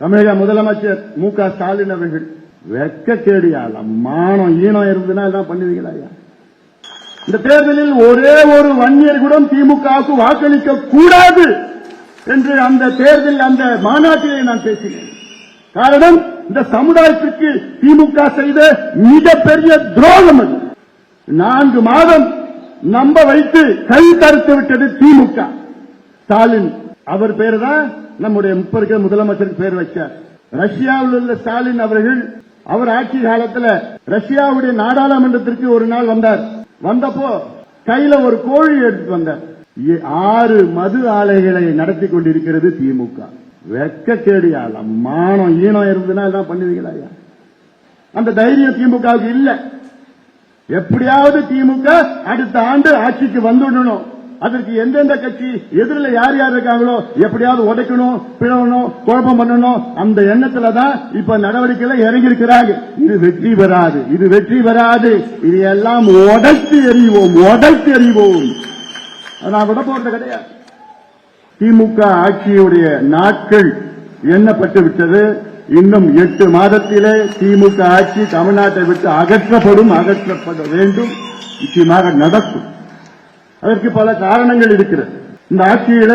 தமிழக முதலமைச்சர் மு க ஸ்டாலின் அவர்கள் கேடியால் மானம் ஈனம் இருந்ததுன்னா எல்லாம் பண்ணுவீங்களா இந்த தேர்தலில் ஒரே ஒரு வன்னியர் கூட திமுகவுக்கு வாக்களிக்க கூடாது என்று அந்த தேர்தல் அந்த மாநாட்டிலே நான் பேசினேன். காரணம் இந்த சமுதாயத்திற்கு திமுக செய்த மிகப்பெரிய துரோகம் அது. நான்கு மாதம் நம்ப வைத்து கை தடுத்து விட்டது திமுக. ஸ்டாலின் அவர் பேரு தான் நம்முடைய முப்பருக்க முதலமைச்சருக்கு பேர் வச்சார் ரஷ்யாவில் உள்ள ஸ்டாலின் அவர்கள் அவர் ஆட்சி காலத்தில் ரஷ்யாவுடைய நாடாளுமன்றத்திற்கு ஒரு நாள் வந்தார். வந்தப்போ கையில ஒரு கோழி எடுத்து வந்தார். ஆறு மது ஆலைகளை நடத்தி கொண்டிருக்கிறது திமுக. வெக்க கேடியால மானம் ஈனம் இருந்ததுன்னா எல்லாம் பண்ணுவீங்களா ஐயா அந்த தைரியம் திமுகவுக்கு இல்ல. எப்படியாவது திமுக அடுத்த ஆண்டு ஆட்சிக்கு வந்துடணும். அதற்கு எந்தெந்த கட்சி எதிரில் யார் யார் இருக்காங்களோ எப்படியாவது உடைக்கணும் பிளவணும் குழப்பம் பண்ணணும் அந்த எண்ணத்துல தான் இப்ப நடவடிக்கையில இறங்கி இருக்கிறாங்க இது வெற்றி பெறாது இது வெற்றி பெறாது. இது எல்லாம் உடைத்து எறிவோம் உடைத்து எறிவோம். நான் விட போறது கிடையாது. திமுக ஆட்சியுடைய நாட்கள் எண்ணப்பட்டு விட்டது. இன்னும் எட்டு மாதத்திலே திமுக ஆட்சி தமிழ்நாட்டை விட்டு அகற்றப்படும் அகற்றப்பட வேண்டும். நிச்சயமாக நடக்கும். அதற்கு பல காரணங்கள் இருக்கிறது. இந்த ஆட்சியில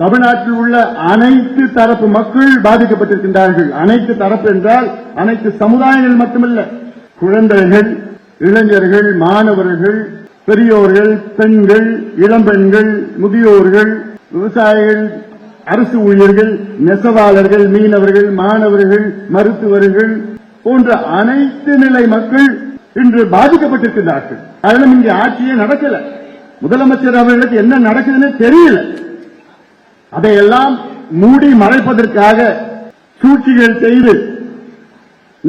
தமிழ்நாட்டில் உள்ள அனைத்து தரப்பு மக்கள் பாதிக்கப்பட்டிருக்கின்றார்கள். அனைத்து தரப்பு என்றால் அனைத்து சமுதாயங்கள் மட்டுமல்ல. குழந்தைகள் இளைஞர்கள் மாணவர்கள் பெரியோர்கள் பெண்கள் இளம்பெண்கள் முதியோர்கள் விவசாயிகள் அரசு ஊழியர்கள் நெசவாளர்கள் மீனவர்கள் மாணவர்கள் மருத்துவர்கள் போன்ற அனைத்து நிலை மக்கள் இன்று பாதிக்கப்பட்டிருக்கிறார்கள் அதனால இங்கே ஆட்சியே நடக்கல. முதலமைச்சர் அவர்களுக்கு என்ன நடக்குதுன்னு தெரியல. அதையெல்லாம் மூடி மறைப்பதற்காக சூழ்ச்சிகள் செய்து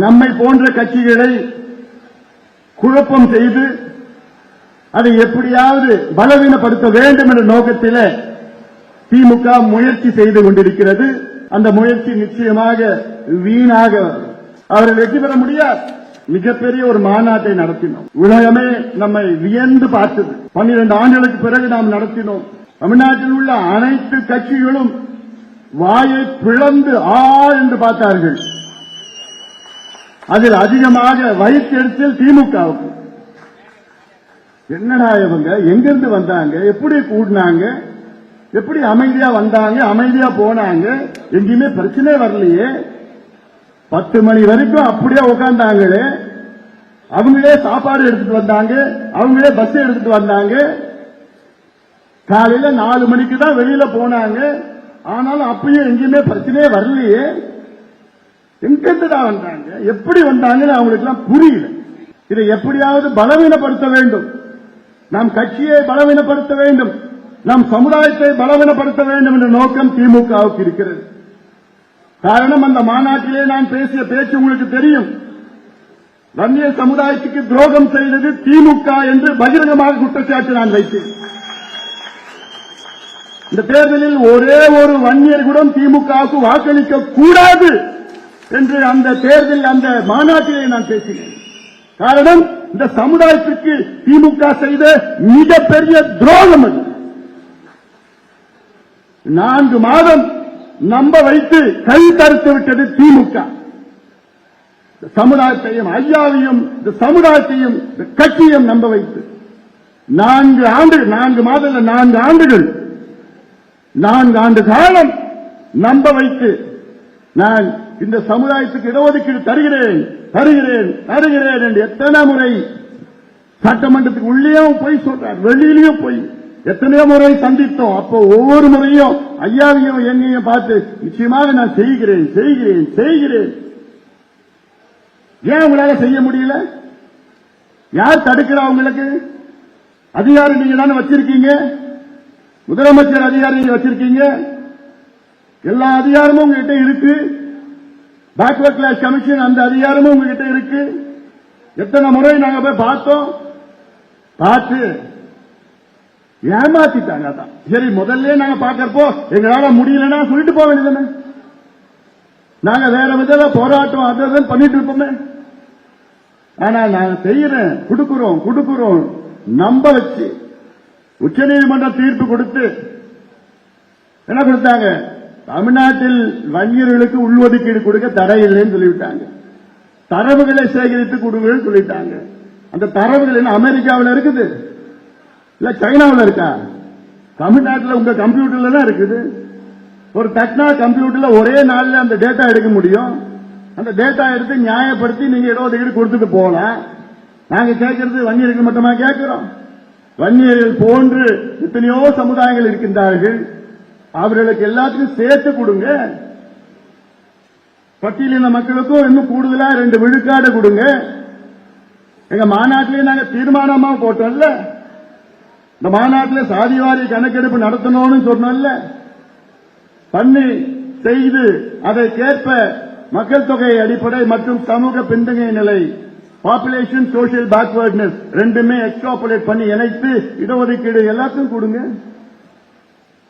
நம்மை போன்ற கட்சிகளை குழப்பம் செய்து அதை எப்படியாவது பலவீனப்படுத்த வேண்டும் என்ற நோக்கத்தில் திமுக முயற்சி செய்து கொண்டிருக்கிறது. அந்த முயற்சி நிச்சயமாக வீணாக அவர்கள் வெற்றி பெற முடியாது. மிகப்பெரிய ஒரு மாநாட்டை நடத்தினோம். உலகமே நம்மை வியந்து பார்த்தது. பன்னிரண்டு ஆண்டுகளுக்கு பிறகு நாம் நடத்தினோம். தமிழ்நாட்டில் உள்ள அனைத்து கட்சிகளும் வாயை பிளந்து ஆ என்று பார்த்தார்கள். அதில் அதிகமாக வயிற்றெடுத்தல் திமுகவுக்கு. என்னடா இவங்க? எங்கிருந்து வந்தாங்க? எப்படி கூடினாங்க? எப்படி அமைதியா வந்தாங்க? அமைதியா போனாங்க? எங்கேயுமே பிரச்சனை வரலையே. பத்து மணி வரைக்கும் அப்படியே உட்காந்தாங்களே அவங்களே சாப்பாடு எடுத்துட்டு வந்தாங்க அவங்களே பஸ் எடுத்துட்டு வந்தாங்க. காலையில நாலு மணிக்கு தான் வெளியில போனாங்க. ஆனாலும் அப்பயும் எங்கேயுமே பிரச்சனையே வரலையே. எங்கிருந்துடா தான் வந்தாங்க? எப்படி வந்தாங்கன்னு அவங்களுக்கு எல்லாம் புரியல. இதை எப்படியாவது பலவீனப்படுத்த வேண்டும். நம் கட்சியை பலவீனப்படுத்த வேண்டும். நம் சமுதாயத்தை பலவீனப்படுத்த வேண்டும் என்ற நோக்கம் திமுகவுக்கு இருக்கிறது. காரணம் அந்த மாநாட்டிலே நான் பேசிய பேச்சு உங்களுக்கு தெரியும். வன்னிய சமுதாயத்துக்கு துரோகம் செய்தது திமுக என்று பகிரங்கமாக குற்றச்சாட்டு நான் வைத்தேன். இந்த தேர்தலில் ஒரே ஒரு வன்னியர் கூட திமுகவுக்கு வாக்களிக்க கூடாது என்று அந்த தேர்தல் அந்த மாநாட்டிலே நான் பேசினேன். காரணம் இந்த சமுதாயத்திற்கு திமுக செய்த மிகப்பெரிய துரோகம் அது. நான்கு மாதம் நம்ப வைத்து கை தடுத்து விட்டது திமுக. இந்த சமுதாயத்தையும் ஐயாவையும் இந்த சமுதாயத்தையும் இந்த கட்சியும் நம்ப வைத்து நான்கு ஆண்டுகள் நான்கு மாதம் நான்கு ஆண்டுகள் நான்கு ஆண்டு காலம் நம்ப வைத்து நான் இந்த சமுதாயத்துக்கு இடஒதுக்கீடு தருகிறேன் தருகிறேன் தருகிறேன் என்று எத்தனை முறை சட்டமன்றத்துக்கு உள்ளேயும் போய் சொல்றார் வெளியிலையும் போய் எத்தனையோ முறை சந்தித்தோம். அப்போ ஒவ்வொரு முறையும் ஐயாவையும் என்னையும் பார்த்து நிச்சயமாக நான் செய்கிறேன் செய்கிறேன் செய்கிறேன். ஏன் உங்களால செய்ய முடியல? யார் தடுக்கிறா உங்களுக்கு? அதிகாரம் நீங்க தானே வச்சிருக்கீங்க. முதலமைச்சர் அதிகாரம் நீங்க வச்சிருக்கீங்க. எல்லா அதிகாரமும் உங்ககிட்ட இருக்கு. பேக்வர்ட் கிளாஸ் கமிஷன் அந்த அதிகாரமும் உங்ககிட்ட இருக்கு. எத்தனை முறை நாங்க போய் பார்த்தோம்? பார்த்து ஏமாத்திட்டாங்க அதான். சரி முதல்ல நாங்க பாக்கிறப்போ எங்களால முடியலன்னா சொல்லிட்டு போக வேண்டியதானே நாங்க வேற விதத்துல போராட்டம் அது பண்ணிட்டு இருப்போமே. ஆனா நாங்க செய்யறேன். கொடுக்கிறோம் கொடுக்கிறோம். நம்ப வச்சு. உச்சநீதிமன்ற தீர்ப்பு கொடுத்து. என்ன கொடுத்தாங்க? தமிழ்நாட்டில் வன்னியர்களுக்கு உள்ஒதுக்கீடு கொடுக்க தடை இல்லைன்னு சொல்லிவிட்டாங்க. தரவுகளை சேகரித்து கொடுங்கன்னு சொல்லிட்டாங்க. அந்த தரவுகள் என்ன அமெரிக்காவில் இருக்குது? இல்ல சைனாவில் இருக்கா? தமிழ்நாட்டில் உங்க கம்ப்யூட்டர்ல தான் இருக்குது. ஒரு தக்னா கம்ப்யூட்டர்ல ஒரே நாள்ல அந்த டேட்டா எடுக்க முடியும். அந்த டேட்டா எடுத்து நியாயப்படுத்தி நீங்க இடஒதுக்கீடு கொடுத்துட்டு போகலாம். நாங்க கேட்கறது வன்னியர்கள் மட்டுமா கேட்கிறோம் வன்னியர்கள் போன்று எத்தனையோ சமுதாயங்கள் இருக்கின்றார்கள். அவர்களுக்கு எல்லாத்துக்கும் சேர்த்து கொடுங்க. பட்டியலின மக்களுக்கும் இன்னும் கூடுதலா ரெண்டு விழுக்காடு கொடுங்க. எங்க மாநாட்டிலேயே நாங்க தீர்மானமா போட்டோம்ல. இந்த மாநாட்டில் சாதிவாரி கணக்கெடுப்பு நடத்தணும்னு சொன்னோம்ல பண்ணி செய்து அதை கேட்ப மக்கள் தொகை அடிப்படை மற்றும் சமூக பின்தங்கிய நிலை பாப்புலேஷன் சோசியல் பேக்வர்ட்னஸ் ரெண்டுமே எக்ஸ்ட்ராபுலேட் பண்ணி இணைத்து இடஒதுக்கீடு எல்லாத்தையும் கொடுங்க.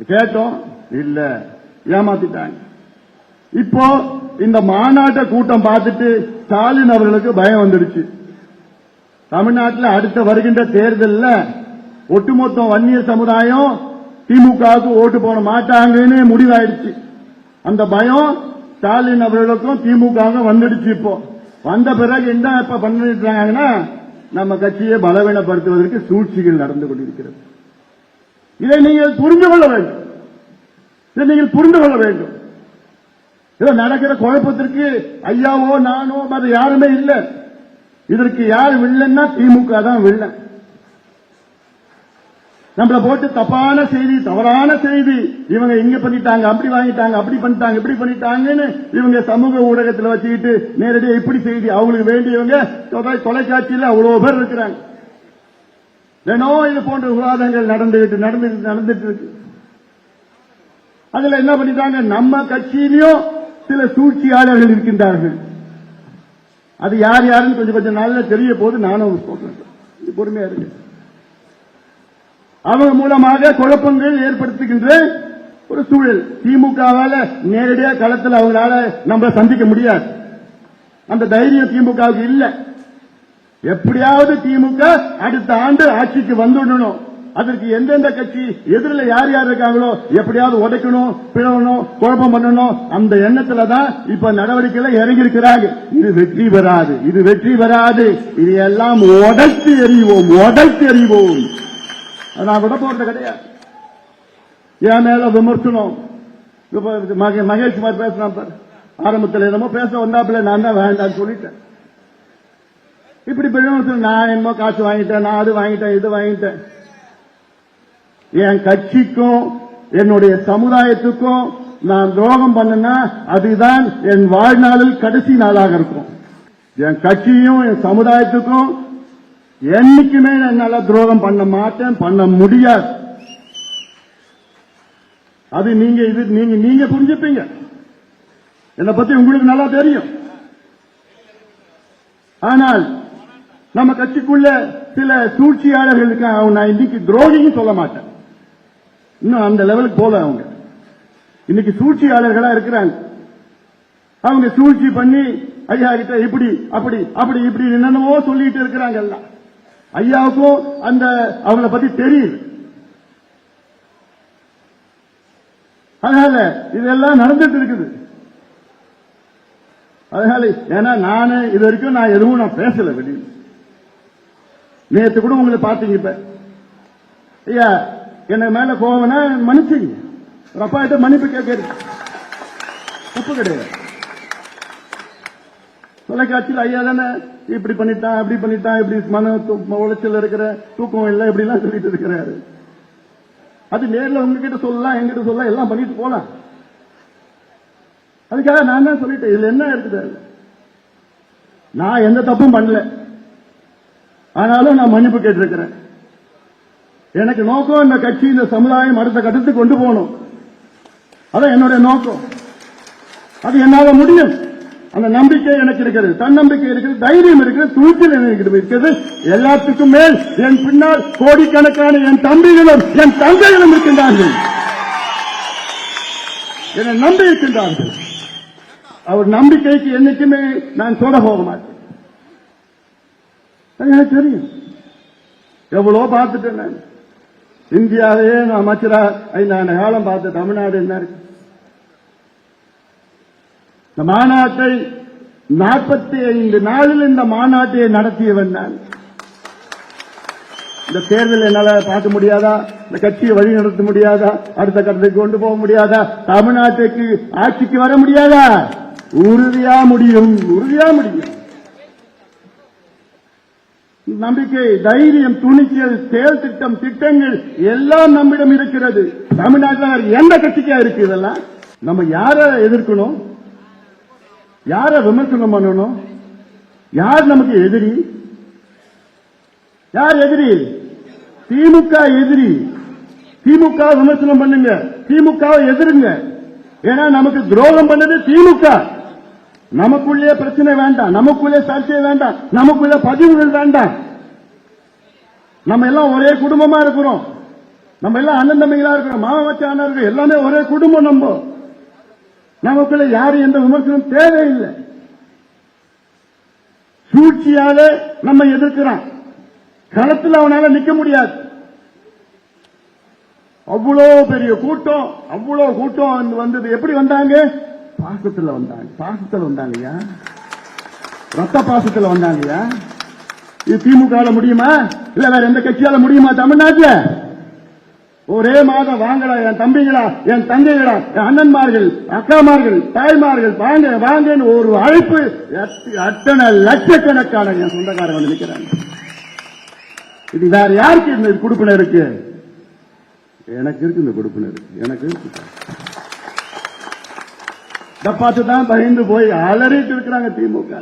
கேட்டோம்? இல்ல. ஏமாத்திட்டாங்க. இப்போ இந்த மாநாட்ட கூட்டம் பார்த்துட்டு ஸ்டாலின் அவர்களுக்கு பயம் வந்துடுச்சு. தமிழ்நாட்டில் அடுத்த வருகின்ற தேர்தலில் ஒட்டுமொத்த வன்னியர் சமுதாயம் திமுகவுக்கு ஓட்டு போட மாட்டாங்கன்னு முடிவாயிடுச்சு. அந்த பயம் ஸ்டாலின் அவர்களுக்கும் திமுக வந்துடுச்சு இப்போ. வந்த பிறகு என்ன இப்ப பண்ணிட்டு நம்ம கட்சியை பலவீனப்படுத்துவதற்கு சூழ்ச்சிகள் நடந்து கொண்டிருக்கிறது. இதை நீங்கள் புரிந்து கொள்ள வேண்டும். இதை நீங்கள் புரிந்து கொள்ள வேண்டும். இதோ நடக்கிற குழப்பத்திற்கு ஐயாவோ நானோ அது யாருமே இல்லை. இதற்கு யார் வில்லன்னா திமுக தான் வில்லன். நம்மள போட்டு தப்பான செய்தி தவறான செய்தி இவங்க இங்க பண்ணிட்டாங்க அப்படி வாங்கிட்டாங்க அப்படி பண்ணிட்டாங்க இப்படி பண்ணிட்டாங்கன்னு இவங்க சமூக ஊடகத்தில் வச்சுக்கிட்டு நேரடியா இப்படி செய்தி அவங்களுக்கு வேண்டியவங்க தொலைக்காட்சியில் அவ்வளவு பேர் இருக்கிறாங்க. ஏனோ இது போன்ற விவாதங்கள் நடந்துகிட்டு நடந்துட்டு நடந்துட்டு இருக்கு. அதுல என்ன பண்ணிட்டாங்க? நம்ம கட்சியிலையும் சில சூழ்ச்சியாளர்கள் இருக்கின்றார்கள். அது யார் யாருன்னு கொஞ்சம் கொஞ்சம் நாள்ல தெரிய போது நானும் சொல்றேன். பொறுமையா இருக்கு அவங்க மூலமாக குழப்பங்கள் ஏற்படுத்துகின்ற ஒரு சூழல். திமுகவால நேரடியா களத்தில் அவங்களால நம்ம சந்திக்க முடியாது. அந்த தைரியம் திமுகவுக்கு இல்ல. எப்படியாவது திமுக அடுத்த ஆண்டு ஆட்சிக்கு வந்துடணும். அதற்கு எந்தெந்த கட்சி எதிரில் யார் யார் இருக்காங்களோ எப்படியாவது உடைக்கணும் பிளவணும் குழப்பம் பண்ணணும். அந்த எண்ணத்துல தான் இப்ப நடவடிக்கையில இறங்கி இருக்கிறாங்க இது வெற்றி பெறாது இது வெற்றி பெறாது. இது எல்லாம் உடைத்து எறிவோம் உடைத்து எறிவோம். நான் விட போறது கிடையாது என் மேல விமர்சனம் மகே- மகேஷ் மாதிரி பேசினா பாரு ஆரம்பத்தில் என்னமோ பேச வந்தாப்புல நான் தான் வேண்டாம்னு சொல்லிட்டேன் இப்படி விமர்சனம் நான் என்னமோ காசு வாங்கிட்டேன் நான் அது வாங்கிட்டேன் இது வாங்கிட்டேன் என் கட்சிக்கும் என்னுடைய சமுதாயத்துக்கும் நான் துரோகம் பண்ணனா அதுதான் என் வாழ்நாளில் கடைசி நாளாக இருக்கும் என் கட்சியும் என் சமுதாயத்துக்கும் என்னைக்குமே என்னால துரோகம் பண்ண மாட்டேன் பண்ண முடியாது. அது நீங்க இது நீங்க நீங்க புரிஞ்சுப்பீங்க. என்னை பத்தி உங்களுக்கு நல்லா தெரியும். ஆனால் நம்ம கட்சிக்குள்ள சில சூழ்ச்சியாளர்கள் இருக்காங்க அவங்க நான் இன்னைக்கு துரோகின்னு சொல்ல மாட்டேன். இன்னும் அந்த லெவலுக்கு போல அவங்க. இன்னைக்கு சூழ்ச்சியாளர்களா இருக்கிறாங்க. அவங்க சூழ்ச்சி பண்ணி ஐயா கிட்ட இப்படி அப்படி அப்படி இப்படி என்னென்னவோ சொல்லிட்டு இருக்கிறாங்க எல்லாம். ஐயாவுக்கும் அந்த அவங்கள பத்தி தெரியுது. அதனால இதெல்லாம் நடந்துட்டு இருக்குது. அதனால ஏன்னா நானு இது வரைக்கும் நான் எதுவும் நான் பேசல வெளியில். நேத்து கூட உங்களை பார்த்தீங்க இப்ப. ஐயா என்ன மேல கோவம்னா மன்னிச்சுங்க. ஒரு அப்பா கிட்ட மன்னிப்பு கேட்கறது தப்பு கிடையாது. தொலைக்காட்சியில் ஐயா தானே? இப்படி பண்ணிட்டான் அப்படி பண்ணிட்டான் இப்படி மன உளைச்சல் இருக்கிற தூக்கம் இல்லை இப்படி எல்லாம் சொல்லிட்டு இருக்கிறாரு. அது நேர்ல உங்ககிட்ட சொல்லலாம் எங்கிட்ட சொல்லலாம் எல்லாம் பண்ணிட்டு போலாம். அதுக்காக நான் தான் சொல்லிட்டேன் இதுல என்ன இருக்குது? நான் எந்த தப்பும் பண்ணல. ஆனாலும் நான் மன்னிப்பு கேட்டிருக்கிறேன். எனக்கு நோக்கம் இந்த கட்சி இந்த சமுதாயம் அடுத்த கட்டத்துக்கு கொண்டு போகணும். அதான் என்னுடைய நோக்கம். அது என்னால முடியும். அந்த நம்பிக்கை எனக்கு இருக்கிறது. தன்னம்பிக்கை இருக்கிறது தைரியம் இருக்கிறது துணிச்சல் எனக்கு இருக்கிறது. எல்லாத்துக்கும் மேல் என் பின்னால் கோடிக்கணக்கான என் தம்பிகளும் என் தந்தைகளும் இருக்கின்றார்கள். என்னை நம்பி இருக்கின்றார்கள். அவர் நம்பிக்கைக்கு என்னைக்குமே நான் சொல்ல போக மாட்டேன். எனக்கு தெரியும். எவ்வளவு பார்த்துட்டேன் நான். இந்தியாவையே நான் அமைச்சரா ஐந்தாண்டு காலம் பார்த்து தமிழ்நாடு என்ன இருக்கு? இந்த மாநாட்டை நாற்பத்தி ஐந்து நாளில் இந்த மாநாட்டை நடத்தியவன் நான். இந்த தேர்தல் என்னால பார்க்க முடியாதா? இந்த கட்சியை வழி நடத்த முடியாதா? அடுத்த கட்டத்துக்கு கொண்டு போக முடியாதா? தமிழ்நாட்டுக்கு ஆட்சிக்கு வர முடியாதா? உறுதியா முடியும் உறுதியா முடியும். நம்பிக்கை தைரியம் துணிச்சல் செயல் திட்டம் திட்டங்கள் எல்லாம் நம்மிடம் இருக்கிறது. தமிழ்நாட்டில் எந்த கட்சிக்கா இருக்கு இதெல்லாம்? நம்ம யார எதிர்க்கணும்? யார விமர்சனம் பண்ணணும்? யார் நமக்கு எதிரி? யார் எதிரி? திமுக எதிரி. திமுக விமர்சனம் பண்ணுங்க. திமுக எதிருங்க. ஏன்னா நமக்கு துரோகம் பண்ணது திமுக. நமக்குள்ளே பிரச்சனை வேண்டாம். நமக்குள்ளே சர்ச்சை வேண்டாம். நமக்குள்ளே பதிவுகள் வேண்டாம். நம்ம எல்லாம் ஒரே குடும்பமா இருக்கிறோம். நம்ம எல்லாம் அண்ணன் தம்பிகளா இருக்கிறோம். மாமா இருக்கிறோம் எல்லாமே ஒரே குடும்பம் நம்ம. நமக்குள்ள யாரும் எந்த விமர்சனம் தேவையில்லை. சூழ்ச்சியால நம்ம எதிர்க்கிறோம் களத்தில் அவனால நிக்க முடியாது. அவ்வளோ பெரிய கூட்டம் அவ்வளோ கூட்டம் வந்து வந்தது. எப்படி வந்தாங்க? பாசத்தில் வந்தாங்க. பாசத்தில் வந்தாங்கய்யா. ரத்த பாசத்தில் வந்தாங்கய்யா. இது திமுக முடியுமா? இல்ல வேற எந்த கட்சியால முடியுமா? தமிழ்நாட்டில்? ஒரே மாதம் வாங்கடா என் தம்பிகளா என் தங்கைகளா என் அண்ணன்மார்கள் அக்காமார்கள் தாய்மார்கள் வாங்க வாங்கன்னு ஒரு அழைப்பு அத்தனை லட்சக்கணக்கான என் சொந்தக்காரங்க வந்து நிக்கிறாங்க இது வேற யாருக்கு இந்த கொடுப்பின இருக்கு? எனக்கு இருக்கு இந்த கொடுப்பினர் எனக்கு இருக்கு. இதை பார்த்து தான் பயந்து போய் அலறிட்டு இருக்கிறாங்க திமுக.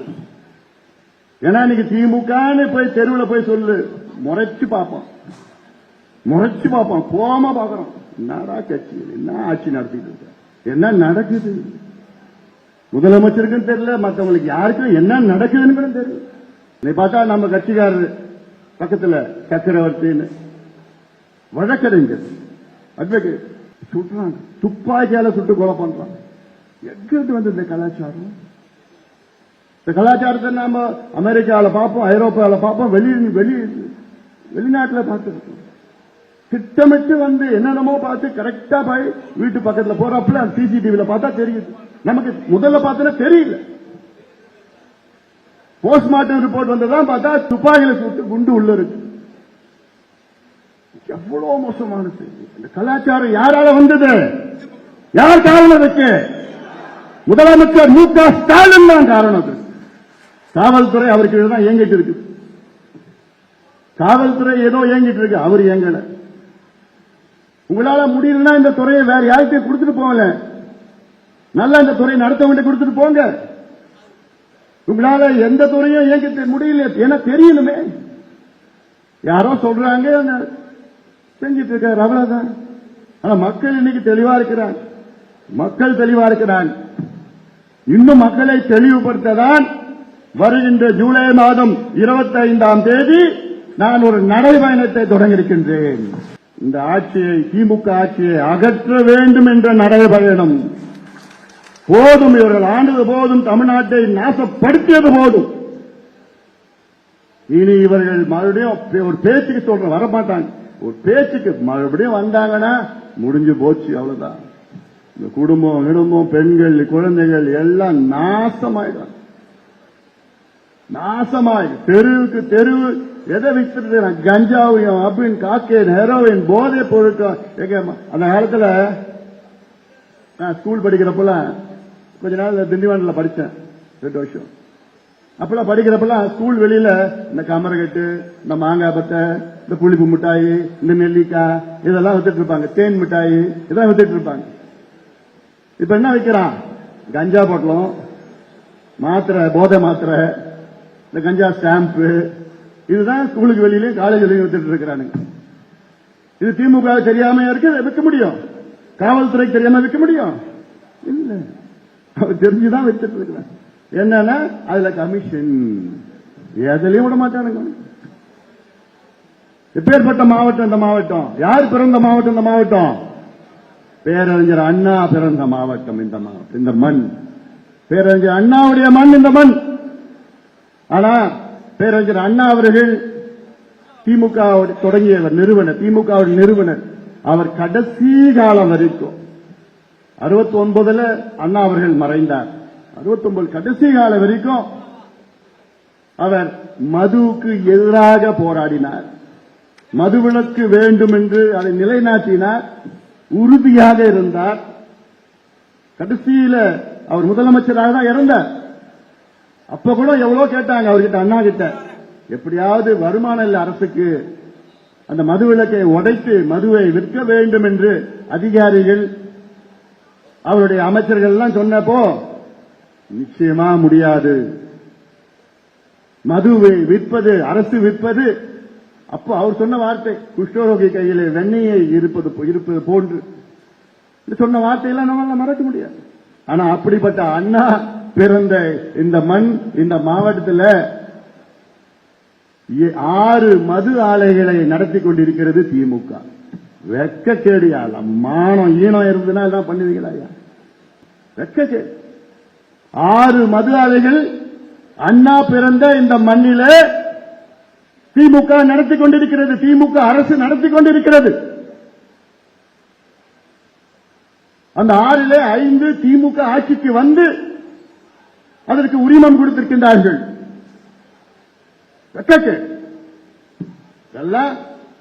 ஏன்னா இன்னைக்கு திமுகன்னு போய் தெருவில் போய் சொல்லு முறைச்சு பார்ப்போம். முறைச்சு பார்ப்போம். கோமா பார்க்கறோம். என்னடா கட்சி என்ன ஆட்சி நடத்திட்டு இருக்க? என்ன நடக்குது? முதலமைச்சருக்கும் தெரியல மற்றவங்களுக்கு யாருக்கும் என்ன நடக்குதுன்னு கூட தெரியல. நீ பார்த்தா நம்ம கட்சிக்காரர் பக்கத்துல சக்கரவர்த்தின்னு வழக்கறிஞர் அட்வொகேட் சுட்டுறாங்க. துப்பாக்கியால சுட்டு கொலை பண்றாங்க எங்கிருந்து வந்து இந்த கலாச்சாரம்? இந்த கலாச்சாரத்தை நாம அமெரிக்காவில் பார்ப்போம் ஐரோப்பாவில் பார்ப்போம் வெளி வெளி வெளிநாட்டில் பார்த்துருக்கோம். திட்டமிட்டு வந்து என்னென்னமோ பார்த்து கரெக்டா போய் வீட்டு பக்கத்துல போறப்பல சிசிடிவில பார்த்தா தெரியுது. நமக்கு முதல்ல பார்த்தா தெரியல. போஸ்ட்மார்ட்டம் ரிப்போர்ட் வந்ததான் பார்த்தா துப்பாக்கியில சுட்டு குண்டு உள்ள இருக்கு. எவ்வளவு மோசமான செய்தி இந்த கலாச்சாரம் யாரால வந்தது? யார் காரணம் அதுக்கு? முதலமைச்சர் மு க ஸ்டாலின் தான் காரணம் அது. காவல்துறை அவருக்கு தான் இயங்கிட்டு இருக்கு. காவல்துறை ஏதோ இயங்கிட்டு இருக்கு. அவர் இயங்கல. உங்களால முடியலன்னா இந்த துறையை வேற யார்கிட்டயும் கொடுத்துட்டு போகல. நல்லா இந்த துறையை நடத்த வேண்டிய கொடுத்துட்டு போங்க. உங்களால எந்த துறையும் இயங்க முடியல. ஏன்னா தெரியணுமே. யாரோ சொல்றாங்க செஞ்சிட்டு இருக்காரு அவ்வளவுதான். ஆனா மக்கள் இன்னைக்கு தெளிவா இருக்கிறாங்க. மக்கள் தெளிவா இருக்கிறாங்க. இன்னும் மக்களை தெளிவுபடுத்ததான் வருகின்ற ஜூலை மாதம் இருபத்தி ஐந்தாம் தேதி நான் ஒரு நடைபயணத்தை தொடங்கியிருக்கின்றேன். இந்த ஆட்சியை திமுக ஆட்சியை அகற்ற வேண்டும் என்ற நடைபயணம். போதும் இவர்கள் ஆண்டது போதும் தமிழ்நாட்டை நாசப்படுத்தியது போதும். இனி இவர்கள் மறுபடியும் ஒரு பேச்சுக்கு சொல்ற வரமாட்டாங்க. ஒரு பேச்சுக்கு மறுபடியும் வந்தாங்கன்னா முடிஞ்சு போச்சு அவ்வளவுதான். இந்த குடும்பம் குடும்பம் பெண்கள் குழந்தைகள் எல்லாம் நாசமாயிடும். நாசமாய் தெருவுக்கு தெருவு எதை வித்துட்டு கஞ்சாவையும் அப்படின்னு காக்கேன் ஹெரோயின் போதை பொருட்கள் எங்க அந்த காலத்துல நான் ஸ்கூல் படிக்கிறப்பெல்லாம் கொஞ்ச நாள் திண்டிவனில் படித்தேன் ரெண்டு வருஷம். அப்பெல்லாம் படிக்கிறப்பெல்லாம் ஸ்கூல் வெளியில இந்த கமரகட்டு இந்த மாங்காய் பத்தை இந்த புளிப்பு மிட்டாய் இந்த நெல்லிக்காய் இதெல்லாம் வித்துட்டு இருப்பாங்க. தேன் மிட்டாய் இதெல்லாம் வித்துட்டு இருப்பாங்க. இப்ப என்ன விற்கிறான் கஞ்சா பொட்டலம் மாத்திரை போதை மாத்திரை இந்த கஞ்சா ஸ்டாம்பு இதுதான் ஸ்கூலுக்கு வெளியிலயும் காலேஜ்லயும் வித்துட்டு இருக்கிறானுங்க. இது திமுக தெரியாம இருக்கு? அதை விற்க முடியும். காவல்துறை தெரியாம விற்க முடியும். இல்ல. அவர் தெரிஞ்சுதான் வித்துட்டு இருக்கிறான் என்னன்னா அதுல கமிஷன் எதுலயும் விட மாட்டானுங்க. எப்பேற்பட்ட மாவட்டம் இந்த மாவட்டம்? யார் பிறந்த மாவட்டம் இந்த மாவட்டம்? பேரறிஞர் அண்ணா பிறந்த மாவட்டம் இந்த மாவட்டம். இந்த மண். பேரறிஞர் அண்ணாவுடைய மண் இந்த மண். ஆனா பேரறிஞர் அண்ணா அவர்கள் திமுக தொடங்கியவர் நிறுவனர் திமுக நிறுவனர். அவர் கடைசி காலம் வரைக்கும். அறுபத்தி ஒன்பதுல அண்ணா அவர்கள் மறைந்தார். அறுபத்தொன்பது கடைசி காலம் வரைக்கும் அவர் மதுவுக்கு எதிராக போராடினார். மதுவிலக்கு வேண்டும் என்று அதை நிலைநாட்டினார். உறுதியாக இருந்தார். கடைசியில அவர் முதலமைச்சராக தான் இறந்தார். அப்ப கூட எவ்வளவு கேட்டாங்க அவர்கிட்ட அண்ணா கிட்ட எப்படியாவது வருமானம் இல்லை அரசுக்கு. அந்த மது விளக்கை உடைத்து மதுவை விற்க வேண்டும் என்று அதிகாரிகள் அவருடைய அமைச்சர்கள் எல்லாம் சொன்னப்போ நிச்சயமா முடியாது. மதுவை விற்பது அரசு விற்பது அப்போ அவர் சொன்ன வார்த்தை குஷ்டரோகி கையிலே வெண்ணையை இருப்பது இருப்பது போன்று. சொன்ன வார்த்தையெல்லாம் நம்மளால மறக்க முடியாது. ஆனா அப்படிப்பட்ட அண்ணா பிறந்த இந்த மண் இந்த மாவட்டத்தில் ஆறு மது ஆலைகளை நடத்தி கொண்டிருக்கிறது திமுக. வெக்கக்கேடியால மானம் ஈனம் இருந்ததுன்னா எல்லாம் பண்ணுவீங்களா வெக்க கேடு ஆறு மது ஆலைகள் அண்ணா பிறந்த இந்த மண்ணில திமுக நடத்தி கொண்டிருக்கிறது. திமுக அரசு நடத்தி கொண்டிருக்கிறது. அந்த ஆறிலே ஐந்து திமுக ஆட்சிக்கு வந்து அதற்கு உரிமம் கொடுத்திருக்கின்றார்கள். வெக்கக்கேடு.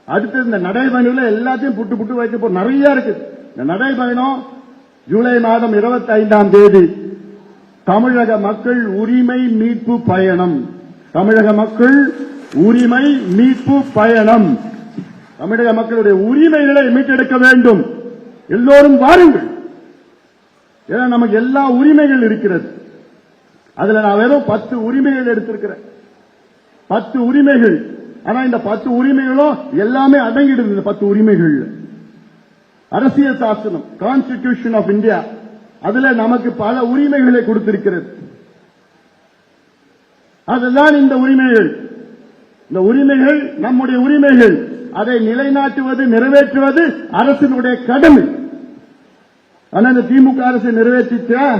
அடுத்து இந்த நடைபயணில எல்லாத்தையும் புட்டு புட்டு வைக்க போ நிறைய இருக்கு. இந்த நடைபயணம் ஜூலை மாதம் இருபத்தி ஐந்தாம் தேதி. தமிழக மக்கள் உரிமை மீட்பு பயணம். தமிழக மக்கள் உரிமை மீட்பு பயணம். தமிழக மக்களுடைய உரிமைகளை மீட்டெடுக்க வேண்டும். எல்லோரும் வாருங்கள். ஏன்னா நமக்கு எல்லா உரிமைகள் இருக்கிறது. அதுல நான் வெறும் பத்து உரிமைகள் எடுத்திருக்கிறேன். பத்து உரிமைகள். ஆனா இந்த பத்து உரிமைகளும் எல்லாமே அடங்கிடுது இந்த பத்து உரிமைகள் அரசியல் சாசனம் கான்ஸ்டிடியூஷன் ஆஃப் இந்தியா அதுல நமக்கு பல உரிமைகளை கொடுத்திருக்கிறது. அதுதான் இந்த உரிமைகள். இந்த உரிமைகள் நம்முடைய உரிமைகள். அதை நிலைநாட்டுவது நிறைவேற்றுவது அரசினுடைய கடமை. ஆனா இந்த திமுக அரசு நிறைவேற்றிச்சா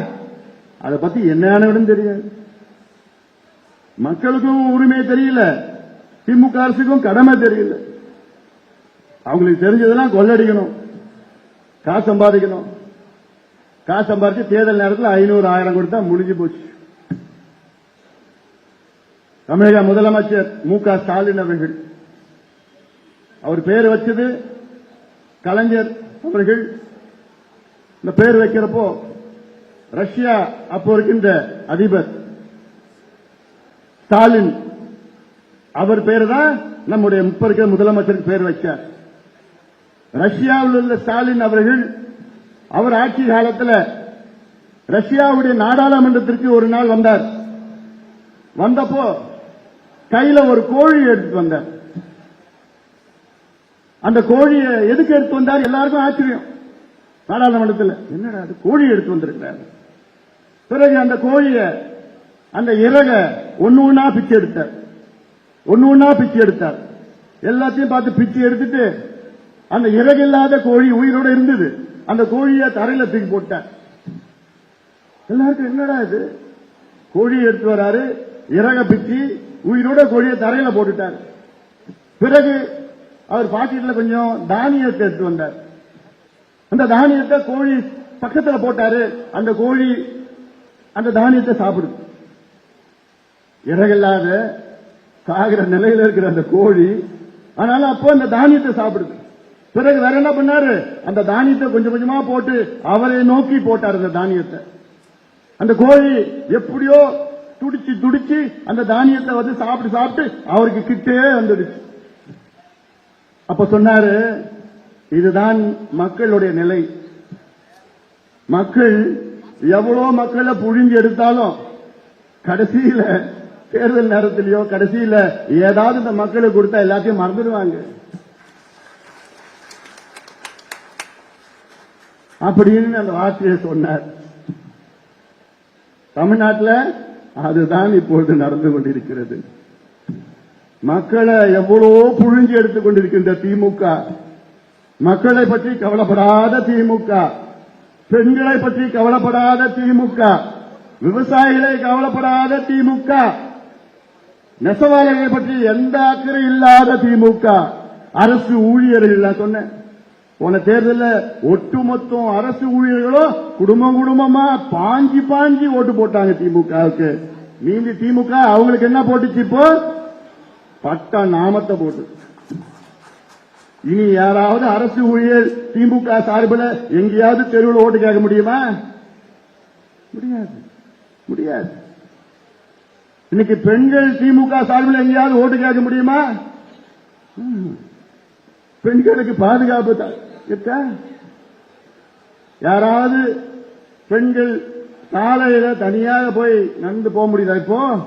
அதை பத்தி என்னன்னு தெரியாது மக்களுக்கும் உரிமை தெரியல. திமுக அரசுக்கும் கடமை தெரியல. அவங்களுக்கு தெரிஞ்சதெல்லாம் கொள்ளடிக்கணும். காசு சம்பாதிக்கணும். காசு சம்பாதிச்சு தேர்தல் நேரத்தில் ஐநூறு ஆயிரம் கொடுத்தா முடிஞ்சு போச்சு. தமிழக முதலமைச்சர் மு க ஸ்டாலின் அவர்கள் அவர் பேர் வச்சது கலைஞர் அவர்கள். இந்த பேர் வைக்கிறப்போ ரஷ்யா அப்போ இருக்கின்ற அதிபர் ஸ்டாலின். அவர் பேர் தான் நம்முடைய இப்ப இருக்கிற முதலமைச்சருக்கு பேர் வச்சார் ரஷ்யாவில் உள்ள ஸ்டாலின் அவர்கள் அவர் ஆட்சி காலத்தில் ரஷ்யாவுடைய நாடாளுமன்றத்திற்கு ஒரு நாள் வந்தார். வந்தப்போ கையில ஒரு கோழி எடுத்து வந்தார். அந்த கோழியை எதுக்கு எடுத்து வந்தார்? எல்லாருக்கும் ஆச்சரியம். நாடாளுமன்றத்தில். என்னடா அது? கோழி எடுத்து வந்திருக்கிறார். பிறகு அந்த கோழிய அந்த இறக ஒன்னு ஒன்னா பிச்சு எடுத்தார். ஒன்னு ஒன்னா பிச்சு எடுத்தார். எல்லாத்தையும் பார்த்து பிச்சு எடுத்துட்டு அந்த இறகு இல்லாத கோழி உயிரோட இருந்தது. அந்த கோழிய தரையில தூக்கி போட்டார். எல்லாருக்கும் என்னடா இது? கோழி எடுத்து வராரு இறக பிச்சு உயிரோட கோழியை தரையில போட்டுட்டார். பிறகு அவர் பாக்கெட்ல கொஞ்சம் தானியத்தை எடுத்து வந்தார். அந்த தானியத்தை கோழி பக்கத்துல போட்டாரு. அந்த கோழி அந்த தானியத்தை சாப்பிடுது இறகில்லாத சாகிற நிலையில இருக்கிற அந்த கோழி ஆனாலும் அப்போ அந்த தானியத்தை சாப்பிடுது. பிறகு வேற என்ன பண்ணாரு? அந்த தானியத்தை கொஞ்சம் கொஞ்சமா போட்டு அவரை நோக்கி போட்டார் அந்த தானியத்தை. அந்த கோழி எப்படியோ துடிச்சு துடிச்சு அந்த தானியத்தை வந்து சாப்பிட்டு சாப்பிட்டு அவருக்கு கிட்டே வந்துடுச்சு. அப்ப சொன்னாரு இதுதான் மக்களுடைய நிலை. மக்கள் எவ்வளவு மக்களை புழிஞ்சு எடுத்தாலும் கடைசியில தேர்தல் நேரத்திலயோ கடைசியில ஏதாவது இந்த மக்களுக்கு கொடுத்தா எல்லாத்தையும் மறந்துடுவாங்க. அப்படின்னு அந்த வார்த்தையை சொன்னார். தமிழ்நாட்டில் அதுதான் இப்பொழுது நடந்து கொண்டிருக்கிறது. மக்களை எவ்வளவோ புழிஞ்சு எடுத்துக் கொண்டிருக்கின்ற திமுக. மக்களை பற்றி கவலைப்படாத திமுக. பெண்களை பற்றி கவலைப்படாத திமுக. விவசாயிகளை கவலைப்படாத திமுக. நெசவாளர்களை பற்றி எந்த அக்கறை இல்லாத திமுக. அரசு ஊழியர்கள் நான் சொன்னேன். போன தேர்தலில் ஒட்டுமொத்தம் அரசு ஊழியர்களும் குடும்பம் குடும்பமா பாஞ்சி பாஞ்சி ஓட்டு போட்டாங்க திமுகவுக்கு. மீதி திமுக அவங்களுக்கு என்ன போட்டுச்சு இப்போ? பட்டா நாமத்தை போட்டு. இனி யாராவது அரசு ஊழியர் திமுக சார்பில் எங்கேயாவது தெருவில் ஓட்டு கேட்க முடியுமா? முடியாது. முடியாது. இன்னைக்கு பெண்கள் திமுக சார்பில் எங்கேயாவது ஓட்டு கேட்க முடியுமா? ம். பெண்களுக்கு பாதுகாப்பு இருக்கா? யாராவது பெண்கள் சாலையில தனியாக போய் நடந்து போக முடியுதா இப்போ?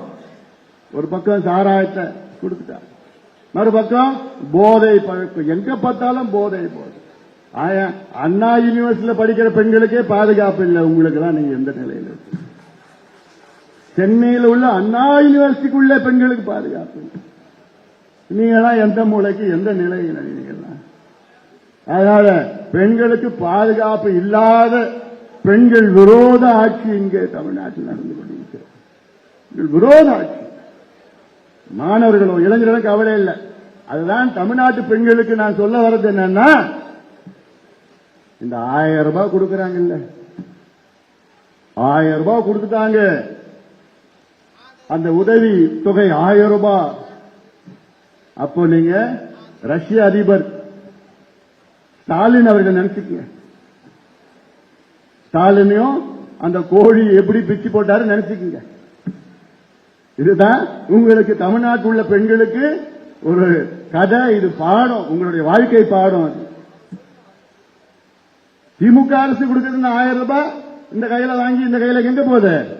ஒரு பக்கம் சாராயத்தை கொடுத்துட்டா. மறுபக்கம் போதை பழக்கம். எங்க பார்த்தாலும் போதை போதை. ஆயா அண்ணா யூனிவர்சிட்டியில படிக்கிற பெண்களுக்கே பாதுகாப்பு இல்லை. உங்களுக்கு தான் நீங்க எந்த நிலையில சென்னையில் உள்ள அண்ணா யூனிவர்சிட்டிக்குள்ள பெண்களுக்கு பாதுகாப்பு நீங்களாம் எந்த மூலைக்கு எந்த நிலையில் நீங்களாம் அதனால பெண்களுக்கு பாதுகாப்பு இல்லாத பெண்கள் விரோத ஆட்சி இங்கே தமிழ்நாட்டில் நடந்து கொண்டிருக்கிறது. விரோத ஆட்சி. மாணவர்களும் இளைஞர்களும் கவலை இல்லை. அதுதான் தமிழ்நாட்டு பெண்களுக்கு நான் சொல்ல வர்றது என்னன்னா இந்த ஆயிரம் ரூபாய் கொடுக்கறாங்கல்ல. ஆயிரம் ரூபாய் கொடுத்துட்டாங்க. அந்த உதவி தொகை ஆயிரம் ரூபாய். அப்போ நீங்க ரஷ்ய அதிபர் ஸ்டாலின் அவர்கள் நினைச்சுக்கங்க. ஸ்டாலினையும் அந்த கோழி எப்படி பிச்சு போட்டாரு நினைச்சுக்கங்க. இதுதான் உங்களுக்கு தமிழ்நாட்டில் உள்ள பெண்களுக்கு ஒரு கதை இது பாடம் உங்களுடைய வாழ்க்கை பாடம் அது. திமுக அரசு கொடுக்கிறது ஆயிரம் ரூபாய் இந்த கையில வாங்கி இந்த கையில எங்க போகுது?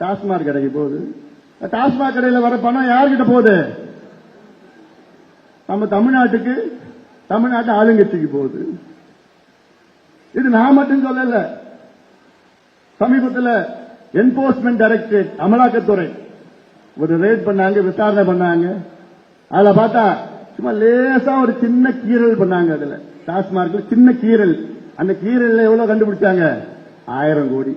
டாஸ்மாக் கடைக்கு போகுது. டாஸ்மாக் கடையில வர பணம் யார்கிட்ட போகுது? நம்ம தமிழ்நாட்டுக்கு தமிழ்நாட்டு ஆளுங்கட்சிக்கு போகுது. இது நான் மட்டும் சொல்லல. சமீபத்தில் என்போர்ஸ்மெண்ட் டைரக்டரேட் அமலாக்கத்துறை ஒரு ரேட் பண்ணாங்க விசாரணை பண்ணாங்க. அதுல பார்த்தா சும்மா லேசா ஒரு சின்ன கீறல் பண்ணாங்க அதுல. டாஸ்மார்க்ல சின்ன கீறல். அந்த கீரல் எவ்வளவு கண்டுபிடிச்சாங்க? ஆயிரம் கோடி.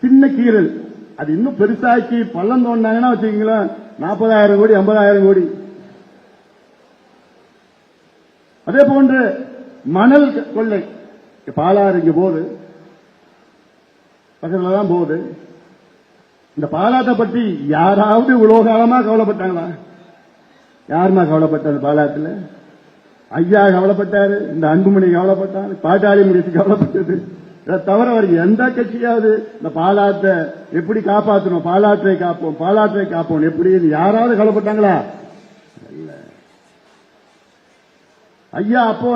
சின்ன கீறல். அது இன்னும் பெருசாக்கி பள்ளம் தோண்டாங்கன்னா வச்சுக்கீங்களேன் நாற்பதாயிரம் கோடி ஐம்பதாயிரம் கோடி. அதே போன்று மணல் கொள்ளை. பாலாறு இங்க பக்கத்துல தான் போகுது. இந்த பாலாத்தை பற்றி யாராவது இவ்வளவு காலமா கவலைப்பட்டாங்களா யாருமா கவலைப்பட்டது பாலாத்துல? ஐயா கவலைப்பட்டாரு இந்த அன்புமணி கவலைப்பட்டாரு பாட்டாளி முடிச்சு கவலைப்பட்டது. இதை தவிர அவர் எந்த கட்சியாவது இந்த பாலாத்தை எப்படி காப்பாற்றணும் பாலாற்றை காப்போம் பாலாற்றை காப்போம் எப்படி யாராவது கவலைப்பட்டாங்களா? ஐயா அப்போ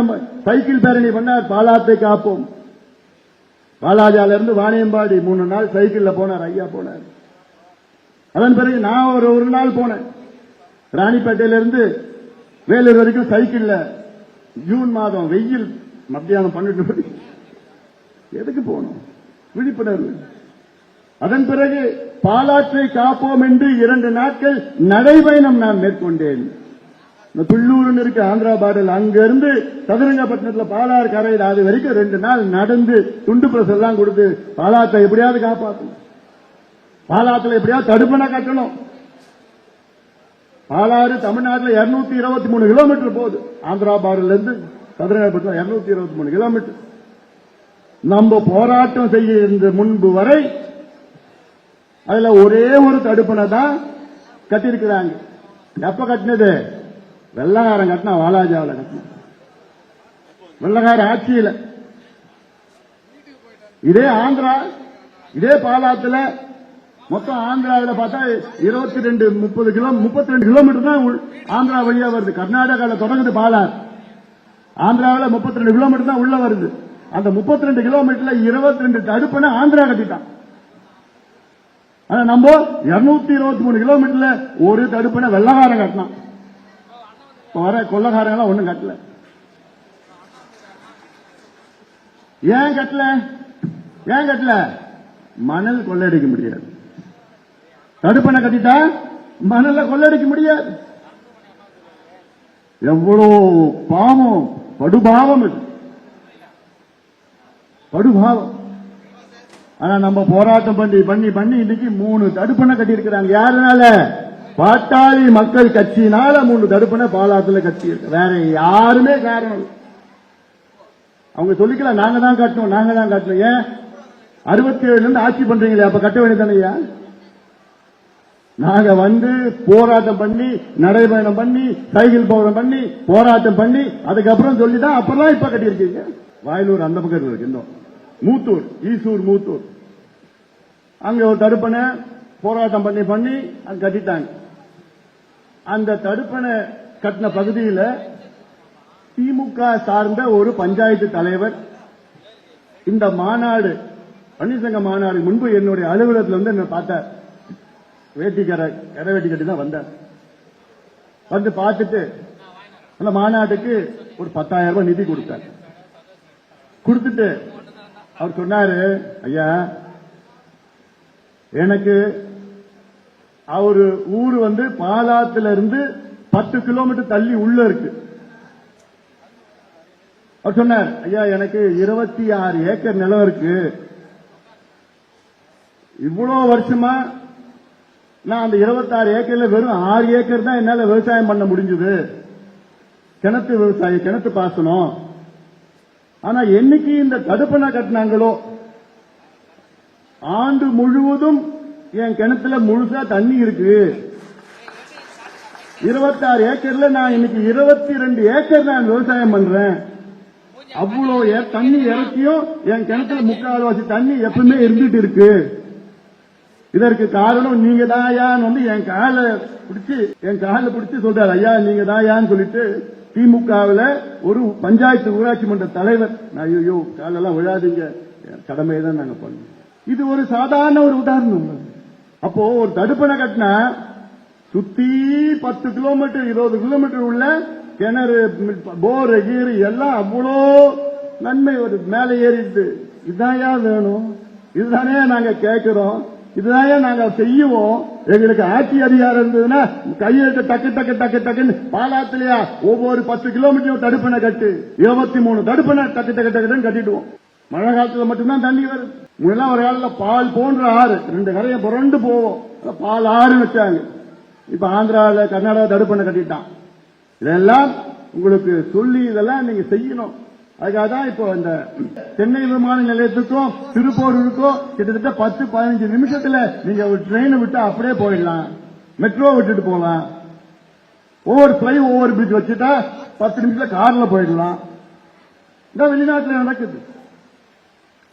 நம்ம சைக்கிள் பேரணி பண்ணார் பாலாத்தை காப்போம். பாலாஜால இருந்து வாணியம்பாடி மூணு நாள் சைக்கிள்ல போனார் ஐயா போனார். அதன் பிறகு நான் ஒரு ஒரு நாள் போனேன். ராணிப்பேட்டையில இருந்து வேலூர் வரைக்கும் சைக்கிள்ல ஜூன் மாதம் வெயில் மத்தியானம் பன்னெண்டு மணி. எதுக்கு போனோம் விழிப்புணர்வு. அதன் பிறகு பாலாற்றை காப்போம் என்று இரண்டு நாட்கள் நடைபயணம் நான் மேற்கொண்டேன். இந்த பிள்ளூர்னு இருக்கு ஆந்திரா பார்டர் அங்க இருந்து சதுரங்கப்பட்டினத்துல பாலாறு கரையில் அது வரைக்கும் ரெண்டு நாள் நடந்து துண்டு பிரஸ் எல்லாம் கொடுத்து பாலாத்தை எப்படியாவது காப்பாற்றணும் பாலாத்துல எப்படியாவது தடுப்பணை கட்டணும். பாலாறு தமிழ்நாட்டில் இருநூத்தி இருபத்தி மூணு கிலோமீட்டர் போகுது. ஆந்திரா பார்டர்ல இருந்து சதுரங்கப்பட்டினம் இருநூத்தி இருபத்தி மூணு கிலோமீட்டர். நம்ம போராட்டம் செய்ய முன்பு வரை அதுல ஒரே ஒரு தடுப்பணை தான் கட்டியிருக்கிறாங்க. எப்ப கட்டினது? வெள்ளக்காரன் கட்டினா வாலாஜாவில் கட்டின வெள்ளக்கார ஆட்சியில. இதே ஆந்திரா இதே பாலாத்துல மொத்தம் ஆந்திராவில் பார்த்தா இருபத்தி ரெண்டு முப்பது கிலோ முப்பத்தி ரெண்டு கிலோமீட்டர் தான் உள்- ஆந்திரா வழியா வருது. கர்நாடகாவில் தொடங்குது பாலார் ஆந்திராவில் முப்பத்தி ரெண்டு கிலோமீட்டர் தான் உள்ள வருது. அந்த முப்பத்தி ரெண்டு கிலோமீட்டர்ல இருபத்தி ரெண்டு தடுப்பன ஆந்திரா கட்டிட்டான். ஆனா நம்ம இருநூத்தி இருபத்தி மூணு கிலோமீட்டர்ல ஒரு தடுப்பன வெள்ளகாரம் கட்டினான். வர கொள்ளக்காரங்க ஒன்னும் கட்டல. ஏன் கட்டல? ஏன் கட்டல? மணல் கொள்ளடிக்க முடியாது. தடுப்பணை கட்டிட்டா மணல கொள்ளடிக்க முடியாது. எவ்வளோ பாவம் படுபாவம் இது. படுபாவம். ஆனா நம்ம போராட்டம் பண்ணி பண்ணி பண்ணி இன்னைக்கு மூணு தடுப்பணை கட்டி இருக்கிறாங்க யாருனால? பாட்டாளி மக்கள் கட்சியினால மூணு தடுப்பணை பாலாத்துல கட்சி இருக்கு வேற யாருமே காரணம் அவங்க சொல்லிக்கலாம் நாங்க தான் கட்டணும் நாங்க தான் கட்டணும். ஏன்? அறுபத்தி ஏழுல இருந்து ஆட்சி பண்றீங்களே அப்ப கட்ட வேண்டியதானையா நாங்க வந்து போராட்டம் பண்ணி நடைபயணம் பண்ணி சைக்கிள் போராட்டம் பண்ணி போராட்டம் பண்ணி அதுக்கப்புறம் சொல்லிதான் அப்புறம் இப்ப கட்டியிருக்கீங்க. வாயிலூர் அந்த பக்கம் இருக்கு இன்னும் மூத்தூர் ஈசூர் மூத்தூர். அங்க ஒரு தடுப்பணை போராட்டம் பண்ணி பண்ணி கட்டிட்டாங்க. அந்த தடுப்பணை கட்டின பகுதியில் திமுக சார்ந்த ஒரு பஞ்சாயத்து தலைவர் இந்த மாநாடு பன்னீர்சங்க மாநாடு முன்பு என்னுடைய அலுவலகத்தில் வந்து என்ன பார்த்தார். வேட்டி கரை கரை வேட்டி கட்டி தான் வந்தார். வந்து பார்த்துட்டு அந்த மாநாட்டுக்கு ஒரு பத்தாயிரம் ரூபாய் நிதி கொடுத்தார். கொடுத்துட்டு அவர் சொன்னாரு ஐயா எனக்கு அவரு ஊர் வந்து பாலாத்துல இருந்து பத்து கிலோமீட்டர் தள்ளி உள்ள இருக்கு. அவர் சொன்னார் ஐயா எனக்கு இருபத்தி ஆறு ஏக்கர் நிலம் இருக்கு. இவ்வளவு வருஷமா நான் அந்த 26 ஏக்கர்ல வெறும் ஆறு ஏக்கர் தான் என்னால விவசாயம் பண்ண முடிஞ்சது. கிணத்து விவசாயி கிணத்து பாசனம். ஆனா என்னைக்கு இந்த தடுப்பணை கட்டினாங்களோ ஆண்டு முழுவதும் என் கிணத்துல முழுசா தண்ணி இருக்கு. இருபத்தாறு ஏக்கர்ல நான் இன்னைக்கு இருபத்தி ரெண்டு ஏக்கர் நான் விவசாயம் பண்றேன். அவ்வளவு ஏ- தண்ணி இறக்கியும் என் கிணத்துல முக்கால்வாசி தண்ணி எப்பவுமே இருந்துட்டு இருக்கு. இதற்கு காரணம் நீங்க தாயான்னு வந்து என் காலை பிடிச்சு என் காலை பிடிச்சு சொல்றாரு. ஐயா நீங்க தாயான்னு சொல்லிட்டு திமுகவில் ஒரு பஞ்சாயத்து ஊராட்சி மன்ற தலைவர் நான் ஐயோ காலெல்லாம் விழாதீங்க. கடமையை தான் நாங்க பண்ணோம். இது ஒரு சாதாரண ஒரு உதாரணம். அப்போ ஒரு தடுப்பணை கட்டினா சுத்தி பத்து கிலோமீட்டர் இருபது கிலோமீட்டர் உள்ள கிணறு போர் கீறு எல்லாம் அவ்வளோ நன்மை ஒரு மேலே ஏறிடுது. இதுதான் வேணும்? இதுதானே நாங்க கேட்கிறோம். இதுதான் நாங்க செய்யுவோம் எங்களுக்கு ஆட்சி அதிகாரம் இருந்ததுன்னா கையெழுத்து டக்கு டக்கு டக்கு டக்குன்னு பாலாத்திலேயா ஒவ்வொரு பத்து கிலோமீட்டரும் தடுப்பணை கட்டு. இருபத்தி மூணு தடுப்பணை டக்கு டக்கு டக்குன்னு கட்டிடுவோம். மழை காலத்துல மட்டும்தான் தண்ணி வரும். முன்னெல்லாம் ஒரு காலத்துல பால் போன்ற ஆறு ரெண்டு கரையும் புரண்டு போவோம். பால் ஆறுன்னு வச்சாங்க. இப்ப ஆந்திராவில் கர்நாடகா தடுப்பணை கட்டிட்டான். இதெல்லாம் உங்களுக்கு சொல்லி இதெல்லாம் நீங்க செய்யணும். அதுக்காக தான் இப்போ இந்த சென்னை விமான நிலையத்துக்கும் திருப்பூருக்கும் கிட்டத்தட்ட பத்து பதினஞ்சு நிமிஷத்துல நீங்க ஒரு ட்ரெயினை விட்டு அப்படியே போயிடலாம். மெட்ரோ விட்டுட்டு போகலாம். ஒவ்வொரு பிளை ஒவ்வொரு பிரிட்ஜ் வச்சுட்டா பத்து நிமிஷத்துல கார்ல போயிடலாம். இதான் வெளிநாட்டுல நடக்குது.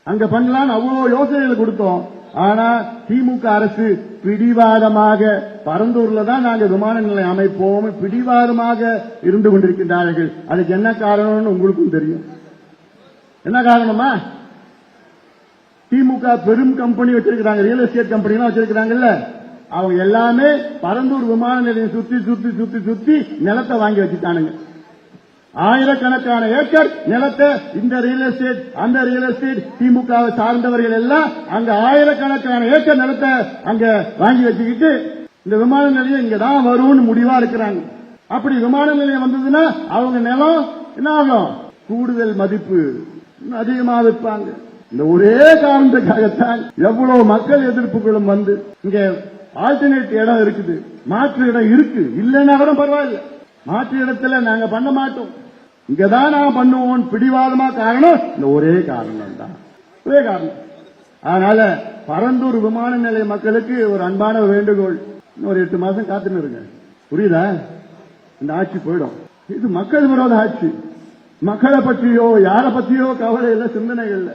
அங்க பண்ணலாம்னு அவ்வளவு யோசனைகள் கொடுத்தோம். ஆனா திமுக அரசு பிடிவாதமாக பரந்தூர்ல தான் நாங்கள் விமான நிலையம் அமைப்போம். பிடிவாதமாக இருந்து கொண்டிருக்கின்றார்கள். அதுக்கு என்ன காரணம்னு உங்களுக்கும் தெரியும். என்ன காரணமா திமுக பெரும் கம்பெனி வச்சிருக்கிறாங்க. ரியல் எஸ்டேட் கம்பெனி எல்லாம் வச்சிருக்கிறாங்கல்ல. அவங்க எல்லாமே பரந்தூர் விமான நிலையம் சுத்தி சுத்தி சுத்தி சுத்தி நிலத்தை வாங்கி வச்சுட்டானுங்க. ஆயிரக்கணக்கான ஏக்கர் நிலத்தை இந்த ரியல் எஸ்டேட் அந்த ரியல் எஸ்டேட் திமுக சார்ந்தவர்கள் எல்லாம் அங்க ஆயிரக்கணக்கான ஏக்கர் நிலத்தை அங்க வாங்கி வச்சுக்கிட்டு இந்த விமான நிலையம் இங்க தான் வரும்னு முடிவா இருக்கிறாங்க. அப்படி விமான நிலையம் வந்ததுன்னா அவங்க நிலம் என்ன ஆகும்? கூடுதல் மதிப்பு அதிகமா விற்பாங்க. இந்த ஒரே காரணத்துக்காகத்தான் எவ்வளவு மக்கள் எதிர்ப்புகளும் வந்து இங்க ஆல்டர்னேட் இடம் இருக்குது மாற்று இடம் இருக்கு. இல்லைன்னா கூட பரவாயில்ல. மாற்று இடத்துல நாங்க பண்ண மாட்டோம். இங்கதான் நாங்க பண்ணுவோம் பிடிவாதமா காரணம் இந்த ஒரே காரணம் தான். ஒரே காரணம். அதனால பரந்தூர் விமான நிலைய மக்களுக்கு ஒரு அன்பான வேண்டுகோள். இன்னும் ஒரு எட்டு மாசம் காத்துன்னு இருங்க. புரியுதா? இந்த ஆட்சி போயிடும். இது மக்கள் விரோத ஆட்சி. மக்களை பற்றியோ யாரை பற்றியோ கவலை இல்லை சிந்தனை இல்லை.